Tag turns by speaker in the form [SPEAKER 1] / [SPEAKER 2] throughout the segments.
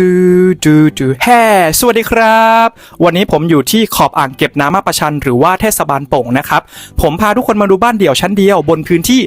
[SPEAKER 1] ดูดูดูแฮ่สวัสดีครับ วันนี้ผมอยู่ที่ขอบอ่างเก็บน้ำมาประชัน หรือว่าเทศบาลโป่งนะครับ ผมพาทุกคนมาดูบ้านเดี่ยวชั้นเดียวบนพื้นที่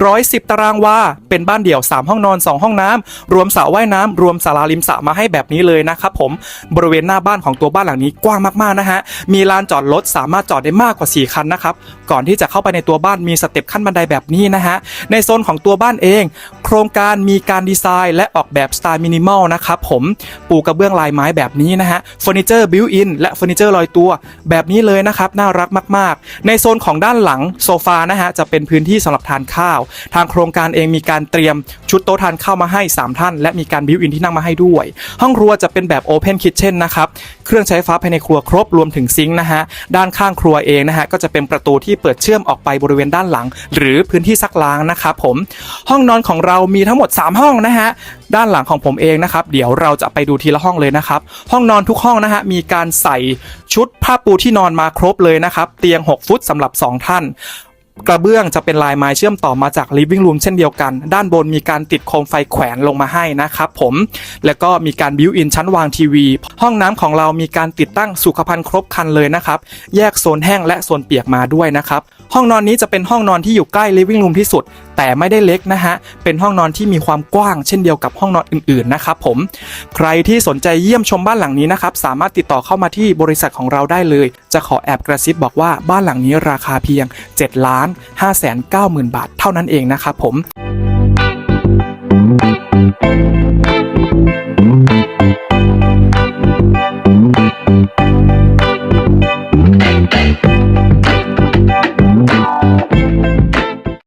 [SPEAKER 1] 110 ตารางวา เป็นบ้านเดี่ยว 3 ห้องนอน 2 ห้องน้ำ รวมสระว่ายน้ำ รวมศาลาริมสระมาให้แบบนี้เลยนะครับผม บริเวณหน้าบ้านของตัวบ้านหลังนี้กว้างมากๆนะฮะ มีลานจอดรถสามารถจอดได้มากกว่า 4 คันนะครับ ก่อนที่จะเข้าไปในตัวบ้านมีสเต็ปขั้นบันไดแบบนี้นะฮะ ในโซนของตัวบ้านเอง โครงการมีการดีไซน์ และออกแบบสไตล์มินิมอลนะครับผมปูกระเบื้องลายไม้แบบนี้นะฮะเฟอร์นิเจอร์บิวอินและเฟอร์นิเจอร์ลอยตัว แบบนี้เลยนะครับ น่ารักมาก ๆ ในโซนของด้านหลังโซฟานะฮะจะเป็นพื้นที่สำหรับทานข้าว ทางโครงการเองมีการเตรียมชุดโต๊ะทานข้าวมาให้ 3 ท่าน และมีการบิวอินที่นั่งมาให้ด้วย ห้องครัวจะเป็นแบบโอเพนคิ t เช่นนะครับเครื่องใช้ไฟฟ้าภายในครัวครบรวมถึงซิงค์นะฮะด้านข้างครัวเองนะฮะก็จะเป็นประตูที่เปิดเชื่อมออกไปบริเวณด้านหลัง หรือพื้นที่ซักล้างนะครับผมห้องนอนของเรามีทั้งหมด 3 ห้องนะฮะ ด้านหลังของผมเองนะครับเดี๋ยวเราจะไปดูทีละห้องเลยนะครับ ห้องนอนทุกห้องนะฮะมีการใส่ชุดผ้าปูที่นอนมาครบเลยนะครับ เตียง 6 ฟุตสำหรับ 2 ท่านกระเบื้องจะเป็นลายไม้เชื่อมต่อมาจาก living room เช่นเดียวกัน ด้านบนมีการติดโคมไฟแขวนลงมาให้นะครับผม แล้วก็มีการบิวอินชั้นวางทีวี ห้องน้ำของเรามีการติดตั้งสุขภัณฑ์ครบครันเลยนะครับ แยกโซนแห้งและโซนเปียกมาด้วยนะครับ ห้องนอนนี้จะเป็นห้องนอนที่อยู่ใกล้ living room ที่สุด แต่ไม่ได้เล็กนะฮะ เป็นห้องนอนที่มีความกว้างเช่นเดียวกับห้องนอนอื่นๆนะครับผม ใครที่สนใจเยี่ยมชมบ้านหลังนี้นะครับ สามารถติดต่อเข้ามาที่บริษัทของเราได้เลย จะขอแอบกระซิบบอกว่าบ้านหลังนี้ราคาเพียง7ล้าน5แสน9หมื่นบาทเท่านั้นเองนะครับผม